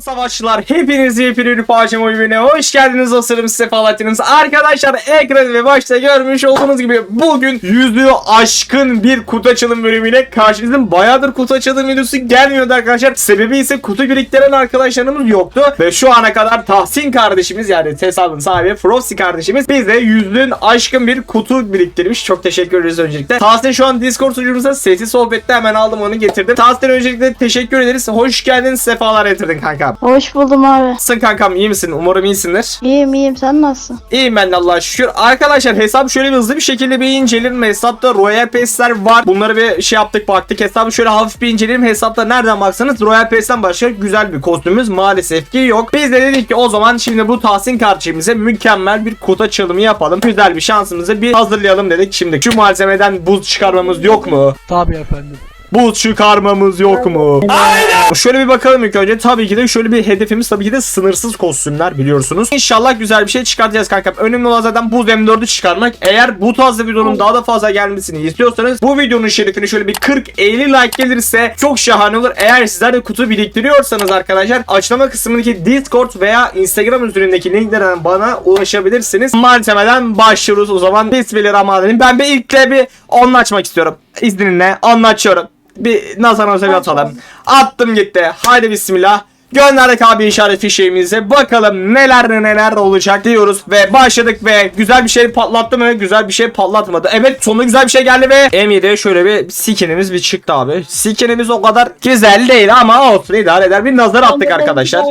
Selam savaşçılar. Hepiniz yepyeni parça oyununa hoş geldiniz. Asırım sefalatınız. Arkadaşlar ekranı ve başta görmüş olduğunuz gibi bugün yüzüğü aşkın bir kutu açılım bölümüyle karşınızdayım. Bayağıdır kutu açılım videosu gelmiyordu arkadaşlar. Sebebi ise kutu biriktiren arkadaşlarımız yoktu. Ve şu ana kadar Tahsin kardeşimiz yani hesabın sahibi Frosty kardeşimiz bize yüzüğün aşkın bir kutu biriktirmiş. Çok teşekkür ederiz öncelikle. Tahsin şu an Discord sunucumuzda sesi sohbette hemen aldım onu getirdim. Tahsin öncelikle teşekkür ederiz. Hoş geldin. Sefalar getirdin kankam. Hoş buldum abi. Nasılsın kankam iyi misin? Umarım iyisindir. İyiyim iyiyim sen nasılsın? İyiyim ben de Allah'a şükür. Arkadaşlar hesap şöyle bir hızlı bir şekilde bir inceleyelim. Hesapta Royal Pass'ler var. Bunları bir şey yaptık baktık. Hesabı şöyle hafif bir inceleyelim. Hesapta nereden baksanız Royal Pass'ten başka güzel bir kostümümüz maalesef ki yok. Biz de dedik ki o zaman şimdi bu Tahsin kardeşimize mükemmel bir kutu açılımı yapalım. Güzel bir şansımızı bir hazırlayalım dedik. Şimdi şu malzemeden buz çıkarmamız yok mu? Tabii efendim. Buz çıkarmamız yok mu? Aynen. Şöyle bir bakalım ilk önce. Tabii ki de şöyle bir hedefimiz tabii ki de sınırsız kostümler biliyorsunuz. İnşallah güzel bir şey çıkartacağız kankam. Önemli olan zaten buz M4'ü çıkarmak. Eğer bu tarz videonun daha da fazla gelmesini istiyorsanız bu videonun şerefine şöyle bir 40-50 like gelirse çok şahane olur. Eğer sizler de kutu biriktiriyorsanız arkadaşlar açıklama kısmındaki Discord veya Instagram üzerindeki linklerden bana ulaşabilirsiniz. Malzemeden başlıyoruz o zaman. Bismillahirrahmanirrahim. Ben bir ilkle bir onunla açmak istiyorum. İzninle anlatıyorum bir nazar nazar atalım. Attım gitti. Haydi bismillah. Gönderdik abi işaret fişeğimizi. Bakalım neler neler olacak diyoruz. Ve başladık ve güzel bir şey patlattı mı? Güzel bir şey patlatmadı. Evet sonunda güzel bir şey geldi ve M7'ye şöyle bir skinimiz bir çıktı abi. Skinimiz o kadar güzel değil ama olsun idare eder. Bir nazar attık arkadaşlar.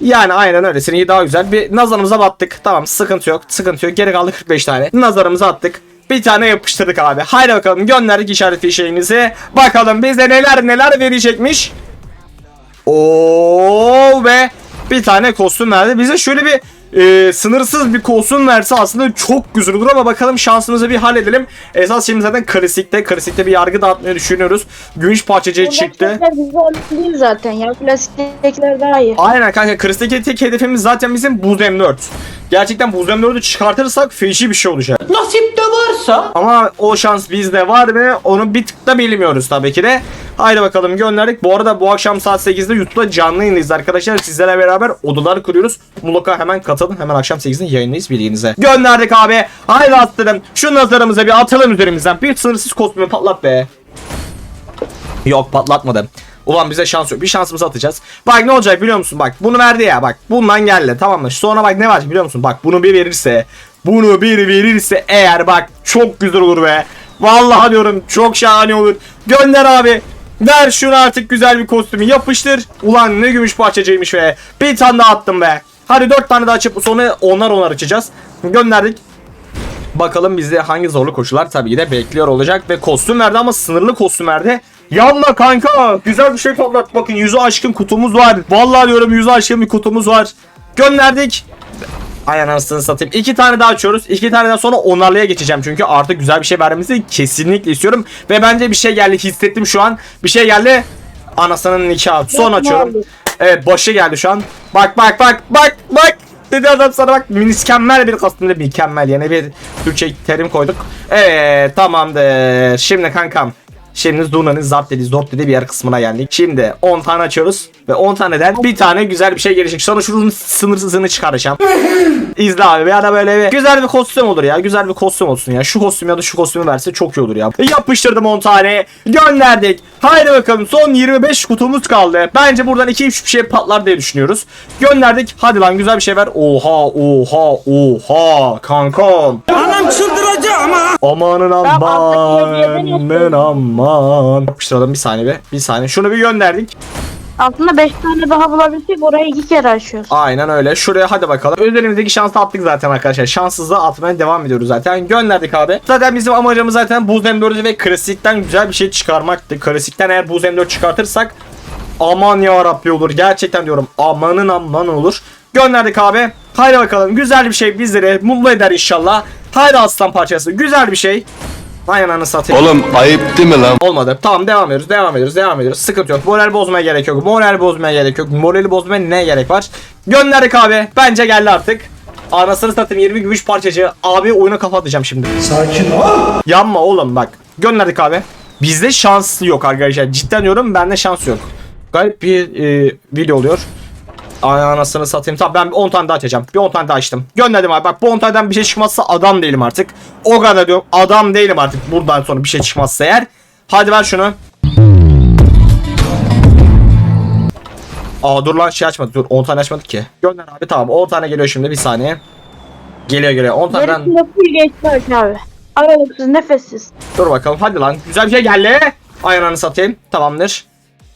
Yani aynen öyle. Seninki daha güzel. Bir nazarımıza battık. Tamam sıkıntı yok. Sıkıntı yok. Geri kaldı 45 tane. Nazarımıza attık. Bir tane yapıştırdık abi. Haydi bakalım gönderdik işaret fişeğimizi. Bakalım bize neler neler verecekmiş. Oo ve bir tane kostüm verdi. Bize şöyle bir e, sınırsız bir kostüm verse aslında çok güzel olur ama bakalım şansımızı bir halledelim. Esas şimdi zaten klasikte, klasikte bir yargı dağıtmayı düşünüyoruz. Gümüş parçacığı çıktı. Güzel değil zaten ya. Plastikler daha iyi. Aynen kanka Kristal'deki tek hedefimiz zaten bizim Buz M4. Gerçekten Buz M4'ü çıkartırsak feci bir şey olacak. Nasip de varsa. Ama o şans bizde var mı onu bir tık da bilmiyoruz tabii ki de. Haydi bakalım gönderdik. Bu arada bu akşam saat 8'de YouTube'da canlı yayındayız arkadaşlar. Sizlerle beraber odalar kuruyoruz. Mutlaka hemen katılın. Hemen akşam 8'de yayındayız bilginize. Gönderdik abi. Haydi attırım. Şu nazarımıza bir atalım üzerimizden. Bir sınırsız kostümü patlat be. Yok patlatmadım. Ulan bize şans yok. Bir şansımızı atacağız. Bak ne olacak biliyor musun? Bak bunu verdi ya bak. Bundan geldi tamam mı? Sonra bak ne var biliyor musun? Bak bunu bir verirse. Bunu bir verirse eğer bak çok güzel olur be. Vallahi diyorum çok şahane olur. Gönder abi. Ver şunu artık güzel bir kostümü yapıştır. Ulan ne gümüş parçacıymış be. Bir tane daha attım be. Hadi dört tane daha açıp sonra onlar onlar açacağız. Gönderdik. Bakalım bizde hangi zorlu koşullar tabii ki de bekliyor olacak ve kostüm verdi ama sınırlı kostüm verdi. Yanma kanka. Güzel bir şey patlat. Bakın yüzü aşkın kutumuz var. Vallahi diyorum yüzü aşkın bir kutumuz var. Gönderdik. Ay anasını satayım. İki tane daha açıyoruz. İki tane daha sonra onarlıya geçeceğim. Çünkü artık güzel bir şey vermemizi kesinlikle istiyorum. Ve bence bir şey geldi. Hissettim şu an. Bir şey geldi. Anasının nikahı. Son açıyorum. Evet başı geldi şu an. Bak bak bak bak bak. Dedi adam sana bak mükemmel bir kostümde mükemmel yani bir Türkçe terim koyduk. Evet tamamdır. Şimdi kankam. Şimdi Zuna'nın zart dediği zort dediği bir yer kısmına geldik. Şimdi 10 tane açıyoruz. Ve 10 taneden bir tane güzel bir şey gelecek. Sonra şunun sınırsızını çıkaracağım. İzle abi. Ya da böyle bir güzel bir kostüm olur ya. Güzel bir kostüm olsun ya. Şu kostüm ya da şu kostümü verse çok iyi olur ya. Yapıştırdım 10 tane. Gönderdik. Haydi bakalım son 25 kutumuz kaldı. Bence buradan 2-3 bir şey patlar diye düşünüyoruz. Gönderdik. Hadi lan güzel bir şey ver. Oha oha oha kankam. Anam çıldıracağım ha. Amanın amanın aman. Yapıştıralım bir saniye be. Bir saniye. Şunu bir gönderdik. Aslında 5 tane daha bulabilsek orayı iki kere açıyoruz. Aynen öyle. Şuraya hadi bakalım. Üzerimizdeki şansı attık zaten arkadaşlar. Şanssızlığı atmaya devam ediyoruz zaten. Gönderdik abi. Zaten bizim amacımız zaten Buz M4'ü ve klasikten güzel bir şey çıkarmaktı. Klasikten eğer Buz M4 çıkartırsak aman ya Rabbi olur. Gerçekten diyorum. Amanın aman olur. Gönderdik abi. Haydi bakalım. Güzel bir şey bizleri mutlu eder inşallah. Haydi aslan parçası. Güzel bir şey. Vay ananı satayım. Oğlum ayıp değil mi lan? Olmadı. Tamam devam ediyoruz. Devam ediyoruz. Devam ediyoruz. Sıkıntı yok. Moral bozmaya gerek yok. Moral bozmaya gerek yok. Morali bozmaya ne gerek var? Gönderdik abi. Bence geldi artık. Anasını satayım 20 gümüş parçacı. Abi oyuna kafa atacağım şimdi. Sakin ol. Yanma oğlum bak. Gönderdik abi. Bizde şans yok arkadaşlar. Cidden diyorum bende şans yok. Garip bir e, video oluyor. Ay anasını satayım. Tamam ben 10 tane daha açacağım. Bir 10 tane daha açtım. Gönderdim abi. Bak bu 10 taneden bir şey çıkmazsa adam değilim artık. O kadar diyorum. Adam değilim artık. Buradan sonra bir şey çıkmazsa eğer. Hadi ver şunu. Aa dur lan şey açmadık. Dur 10 tane açmadık ki. Gönder abi tamam. 10 tane geliyor şimdi bir saniye. Geliyor geliyor. 10 taneden. Gerisinde full geçti abi. Aralıksız nefessiz. Dur bakalım hadi lan. Güzel bir şey geldi. Ay ananı satayım. Tamamdır.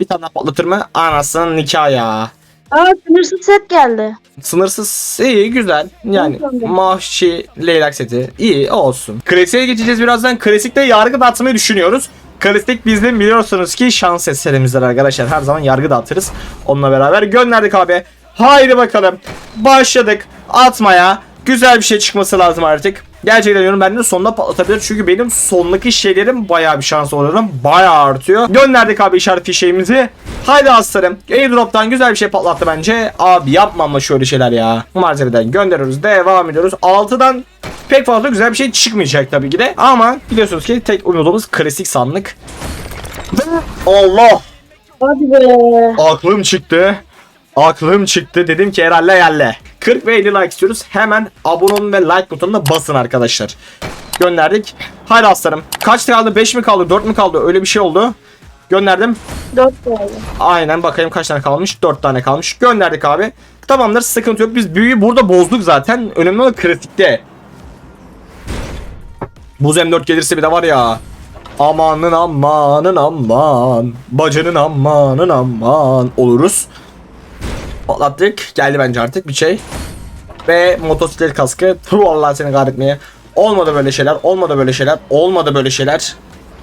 Bir tane daha patlatır mı? Anasının nikahı ya. Aa sınırsız set geldi. Sınırsız iyi güzel. Yani mahşi leylak seti iyi olsun. Klasiğe geçeceğiz birazdan. Klasikte yargı dağıtmayı düşünüyoruz. Klasik bizde biliyorsunuz ki şans eserimizdir arkadaşlar. Her zaman yargı dağıtırız. Onunla beraber gönderdik abi. Haydi bakalım. Başladık atmaya. Güzel bir şey çıkması lazım artık. Gerçekten diyorum ben de sonunda patlatabilir. Çünkü benim sondaki şeylerim bayağı bir şans oluyorum. Bayağı artıyor. Gönderdik abi işaret fişeğimizi. Haydi aslanım. Airdrop'tan güzel bir şey patlattı bence. Abi yapma ama şöyle şeyler ya. Malzemeden gönderiyoruz. Devam ediyoruz. 6'dan pek fazla güzel bir şey çıkmayacak tabii ki de. Ama biliyorsunuz ki tek umudumuz klasik sandık. Allah! Hadi be. Aklım çıktı. Aklım çıktı. Dedim ki herhalde yerle. 40 ve 50 like istiyoruz. Hemen abone olun ve like butonuna basın arkadaşlar. Gönderdik. Haydi aslanım. Kaç kaldı? 5 mi kaldı? 4 mü kaldı? Öyle bir şey oldu. Gönderdim. Dört geldi. Aynen bakayım kaç tane kalmış. 4 tane kalmış. Gönderdik abi. Tamamdır sıkıntı yok. Biz büyüyü burada bozduk zaten. Önemli olan kritikte. Buz M4 gelirse bir de var ya. Amanın amanın aman. Bacanın amanın aman. Oluruz. Patlattık. Geldi bence artık bir şey. Ve motosiklet kaskı. Tru Allah seni kahretmeye. Olmadı böyle şeyler. Olmadı böyle şeyler. Olmadı böyle şeyler.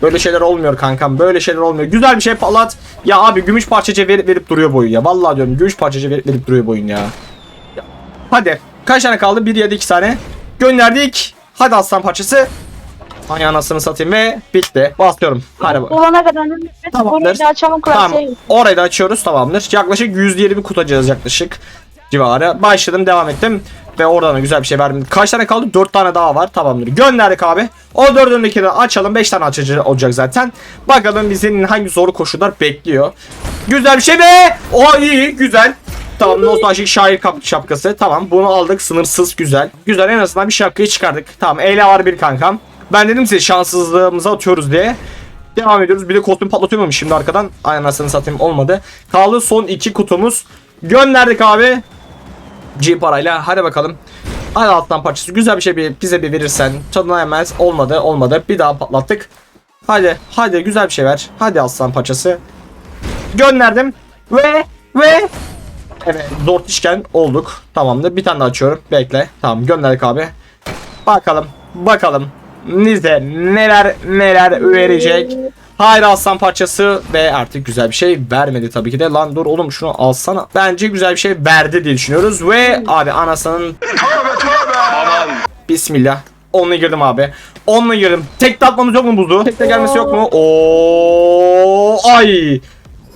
Böyle şeyler olmuyor kankam. Böyle şeyler olmuyor. Güzel bir şey patlat. Ya abi gümüş parçacı verip, verip duruyor boyun ya. Vallahi diyorum gümüş parçacı verip, verip duruyor boyun ya. Ya, Hadi. Kaç tane kaldı? Bir ya da iki tane. Gönderdik. Hadi aslan parçası. Ay anasını satayım ve bitti. Basıyorum. Hadi bak. Olana kadar. Tamamdır. Orayı da açalım Tamam. klasiğe. Orayı da açıyoruz tamamdır. Yaklaşık 120 bir kutu açacağız yaklaşık civarı. Başladım devam ettim. Ve oradan da güzel bir şey verdim. Kaç tane kaldı? 4 tane daha var. Tamamdır. Gönderdik abi. O dördündeki de açalım. 5 tane açıcı olacak zaten. Bakalım bizim hangi zorlu koşullar bekliyor. Güzel bir şey be. O iyi güzel. Tamam nostaljik şair şapkası. Tamam bunu aldık sınırsız güzel. Güzel en azından bir şapkayı çıkardık. Tamam eyle var bir kankam. Ben dedim size şanssızlığımıza atıyoruz diye. Devam ediyoruz. Bir de kostüm patlatıyorum şimdi arkadan. Ay anasını satayım olmadı. Kaldı son iki kutumuz. Gönderdik abi. G parayla. Hadi bakalım. Hadi alttan parçası. Güzel bir şey bir, bize bir verirsen. Tadına yemez. Olmadı. Olmadı. Bir daha patlattık. Hadi. Hadi güzel bir şey ver. Hadi aslan parçası. Gönderdim. Ve ve Evet zor işken olduk. Tamamdır. Bir tane daha açıyorum. Bekle. Tamam gönderdik abi. Bakalım. Bakalım. Nize neler neler verecek. Hayır aslan parçası ve artık güzel bir şey vermedi tabii ki de. Lan dur oğlum şunu alsana. Bence güzel bir şey verdi diye düşünüyoruz. Ve abi anasının Bismillah. Onunla girdim abi. Onunla girdim. Tek de atmamız yok mu buzu? Tek de gelmesi yok mu? Oo ay.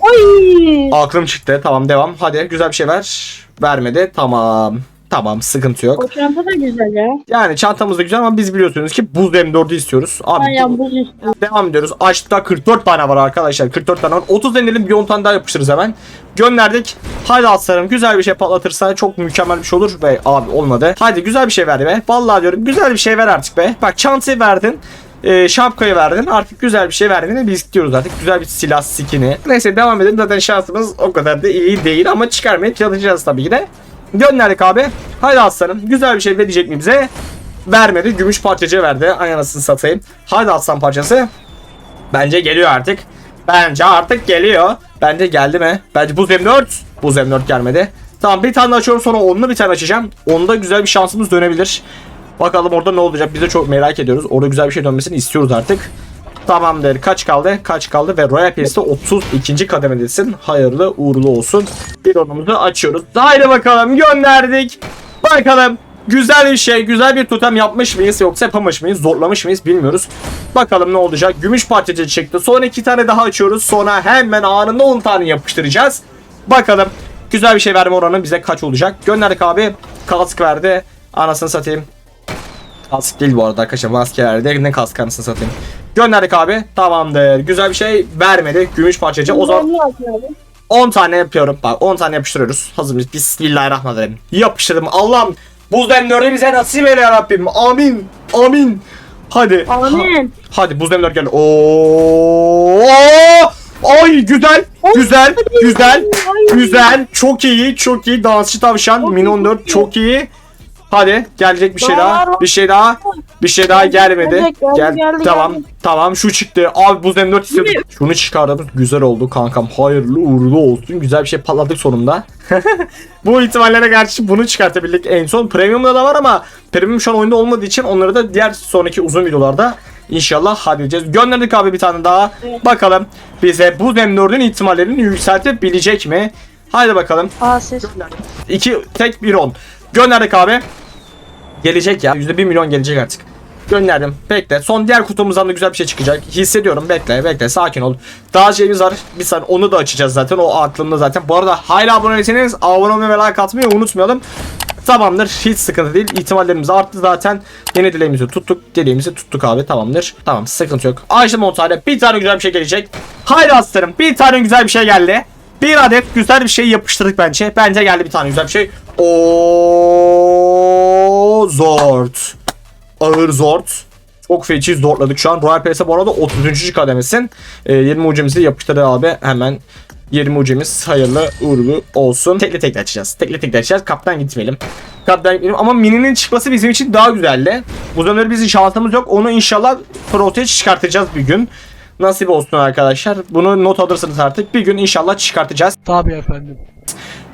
Oy. Aklım çıktı. Tamam devam. Hadi güzel bir şey ver. Vermedi. Tamam. Tamam sıkıntı yok. O çanta da güzel ya. Yani çantamız da güzel ama biz biliyorsunuz ki buz M4'ü istiyoruz. Abi Aynen buz üstü. devam ediyoruz. Açtıkta 44 tane var arkadaşlar. 44 tane var. 30 denelim bir 10 tane daha yapıştırırız hemen. Gönderdik. Hadi aslanım güzel bir şey patlatırsa çok mükemmel bir şey olur. Ve abi olmadı. Hadi güzel bir şey ver be. Vallahi diyorum güzel bir şey ver artık be. Bak çantayı verdin. E, şapkayı verdin. Artık güzel bir şey verdiğini biz istiyoruz artık. Güzel bir silah skini. Neyse devam edelim. Zaten şansımız o kadar da iyi değil ama çıkarmaya çalışacağız tabii ki de. Gönderdik abi. Haydi aslanım. Güzel bir şey verecek mi bize? Vermedi. Gümüş parçacı verdi. Ay satayım. Haydi aslan parçası. Bence geliyor artık. Bence artık geliyor. Bence geldi mi? Bence buz M4. Buz M4 gelmedi. Tamam bir tane açıyorum sonra onunla bir tane açacağım. Onda güzel bir şansımız dönebilir. Bakalım orada ne olacak biz de çok merak ediyoruz. Orada güzel bir şey dönmesini istiyoruz artık. Tamamdır. Kaç kaldı? Kaç kaldı? Ve Royal Pass'te 32. kademedesin. Hayırlı uğurlu olsun. Bir onumuzu açıyoruz. Haydi bakalım gönderdik. Bakalım güzel bir şey, güzel bir totem yapmış mıyız yoksa yapamamış mıyız, zorlamış mıyız bilmiyoruz. Bakalım ne olacak. Gümüş parçacı çıktı. Sonra iki tane daha açıyoruz. Sonra hemen anında 10 tane yapıştıracağız. Bakalım güzel bir şey verme oranı bize kaç olacak. Gönderdik abi. Kask verdi. Anasını satayım. Kask değil bu arada arkadaşlar maske verdi. Ne kask anasını satayım. Gönderdik abi. Tamamdır. Güzel bir şey vermedi. Gümüş parçacı. O zaman Ne yapıyor abi? 10 tane yapıyorum. Bak 10 tane yapıştırıyoruz. Hazır mıyız? Bismillahirrahmanirrahim. Yapıştırdım. Allah'ım buz demleri bize nasip eyle ya Rabbim. Amin. Amin. Hadi. Amin. Hadi buz demler geldi. Oo! Ay güzel. Güzel. Güzel. Güzel. Çok iyi. Çok iyi. Dansçı tavşan. Min 14 iyi. çok iyi. Hadi gelecek bir şey daha. Bir şey daha. Bir şey daha gelmedi. Gel. tamam. Tamam şu çıktı. Abi buz M4 istiyorduk. Şunu çıkardım. Güzel oldu kankam. Hayırlı uğurlu olsun. Güzel bir şey patladık sonunda. Bu ihtimallere karşı bunu çıkartabildik en son. Premium'da da var ama Premium şu an oyunda olmadığı için onları da diğer sonraki uzun videolarda inşallah halledeceğiz. Gönderdik abi bir tane daha. Bakalım bize bu M4'ün ihtimallerini yükseltebilecek mi? Haydi bakalım. Aa ses. 2 tek bir 10. Gönderdik abi. Gelecek ya. %1 milyon gelecek artık. Gönderdim. Bekle. Son diğer kutumuzdan da güzel bir şey çıkacak. Hissediyorum. Bekle bekle. Sakin ol. Daha şeyimiz var. Bir saniye onu da açacağız zaten. O aklımda zaten. Bu arada hala abone değilseniz abone olmayı ve like atmayı unutmayalım. Tamamdır. Hiç sıkıntı değil. İhtimallerimiz arttı zaten. Yeni dileğimizi tuttuk. Dileğimizi tuttuk abi. Tamamdır. Tamam sıkıntı yok. 10 tane. Bir tane güzel bir şey gelecek. Haydi aslanım. Bir tane güzel bir şey geldi. Bir adet güzel bir şey yapıştırdık bence. Bence geldi bir tane güzel bir şey. O zort. Ağır zort. Çok feci zorladık şu an. Royal Pass'e bu arada 30. kademesin. Ee, 20 ucumuzu yapıştırdı abi. Hemen 20 ucumuz hayırlı uğurlu olsun. Tekli tekli açacağız. Tekli tekli açacağız. Kaptan gitmeyelim. Kaptan gitmeyelim. Ama mininin çıkması bizim için daha güzeldi. Bu dönemde bizim şansımız yok. Onu inşallah protej çıkartacağız bir gün. Nasip olsun arkadaşlar. Bunu not alırsınız artık. Bir gün inşallah çıkartacağız. Tabii efendim.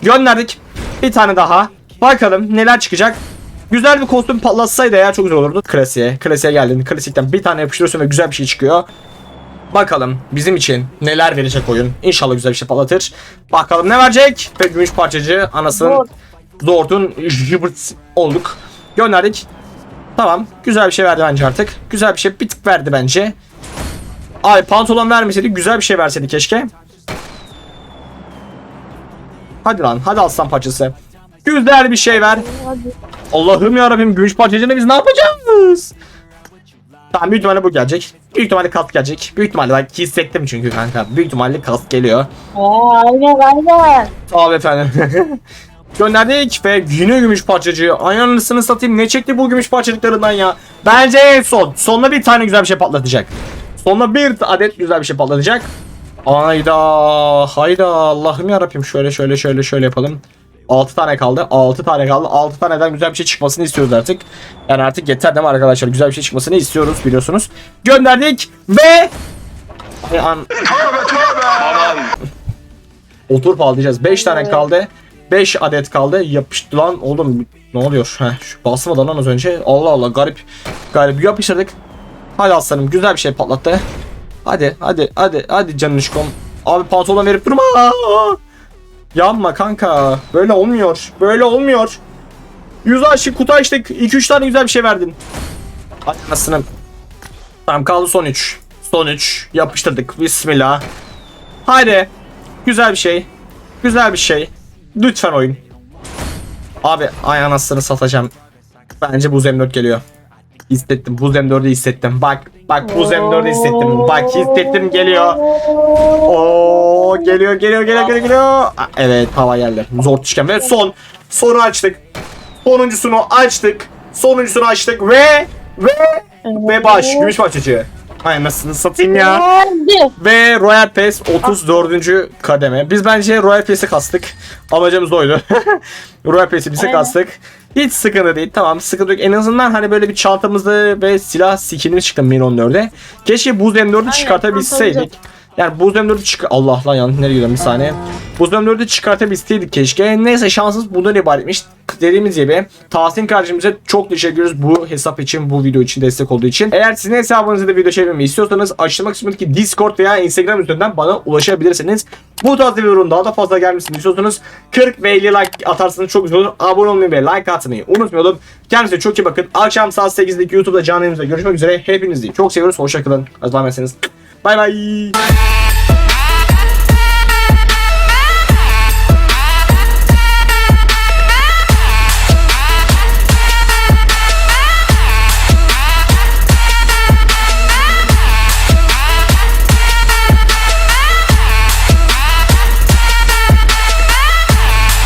Gönderdik. Bir tane daha. Bakalım neler çıkacak. Güzel bir kostüm patlatsaydı ya çok güzel olurdu. Klasiğe. Klasiğe geldin. Klasikten bir tane yapıştırıyorsun ve güzel bir şey çıkıyor. Bakalım bizim için neler verecek oyun. İnşallah güzel bir şey patlatır. Bakalım ne verecek? Ve gümüş parçacı anasının Zor. Zord'un jibırt olduk. Gönderdik. Tamam. Güzel bir şey verdi bence artık. Güzel bir şey bir tık verdi bence. Ay pantolon vermeseydi güzel bir şey verseydi keşke. Hadi lan hadi aslan parçası. Güzel bir şey ver. Allah'ım ya Rabbim gümüş parçacığını biz ne yapacağız? Tamam büyük ihtimalle bu gelecek. Büyük ihtimalle kask gelecek. Büyük ihtimalle ben hissettim çünkü kanka. Büyük ihtimalle kask geliyor. Aa, aynen aynen. Abi efendim. Gönderdik ve yine gümüş parçacığı. Ayağını satayım ne çekti bu gümüş parçacıklarından ya. Bence en son. Sonuna bir tane güzel bir şey patlatacak. Sonuna bir adet güzel bir şey patlatacak. Hayda hayda Allah'ım yarabbim şöyle şöyle şöyle şöyle yapalım. 6 tane kaldı. 6 tane kaldı. 6 taneden güzel bir şey çıkmasını istiyoruz artık. Yani artık yeter değil mi arkadaşlar? Güzel bir şey çıkmasını istiyoruz biliyorsunuz. Gönderdik ve Ay an... Oturup alacağız. 5 tane kaldı. 5 adet kaldı. Yapıştı lan oğlum. Ne oluyor? Heh, şu basmadan lan az önce. Allah Allah garip. Garip yapıştırdık. Hadi aslanım güzel bir şey patlattı. Hadi hadi hadi hadi canışkom. Abi pantolon verip durma. Yanma kanka. Böyle olmuyor. Böyle olmuyor. Yüz açtık kutu açtık. 2-3 tane güzel bir şey verdin. Anasını. Tamam kaldı son 3. Son 3. Yapıştırdık. Bismillah. Haydi. Güzel bir şey. Güzel bir şey. Lütfen oyun. Abi ay anasını satacağım. Bence Buz M4 geliyor. Hissettim. Buz M4'ü hissettim. Bak bak Buz M4'ü hissettim. Bak hissettim geliyor. Oo geliyor geliyor geliyor geliyor geliyor. Aa, Evet hava geldi. Zor ve son. Sonu açtık. Sonuncusunu açtık. Sonuncusunu açtık ve ve ve baş gümüş parçacığı. Ay anasını satayım ya. Ve Royal Pass 34. kademe. Biz bence Royal Pass'i kastık. Amacımız oydu. Royal Pass'i bize Aynen. kastık. Hiç sıkıntı değil. Tamam sıkıntı yok. En azından hani böyle bir çantamızda ve silah skinimiz çıktı Min 14'e. Keşke Buz M4'ü çıkartabilseydik. Yani Buz M4'ü çık... Allah lan yanlış nereye gidiyorum bir saniye. Buz M4'ü çıkartabilseydik keşke. Neyse şansımız bundan ibaretmiş. Dediğimiz gibi Tahsin kardeşimize çok teşekkür ediyoruz bu hesap için, bu video için destek olduğu için. Eğer sizin hesabınızda da video çevirmemi istiyorsanız açılmak kısmındaki Discord veya Instagram üzerinden bana ulaşabilirsiniz. Bu tarz videoların daha da fazla gelmesini istiyorsanız 40 ve 50 like atarsanız çok güzel olur. Abone olmayı ve like atmayı unutmayalım. Kendinize çok iyi bakın. Akşam saat 8'deki YouTube'da canlı görüşmek üzere. Hepinizi çok seviyoruz. Hoşçakalın. Allah'a 拜拜。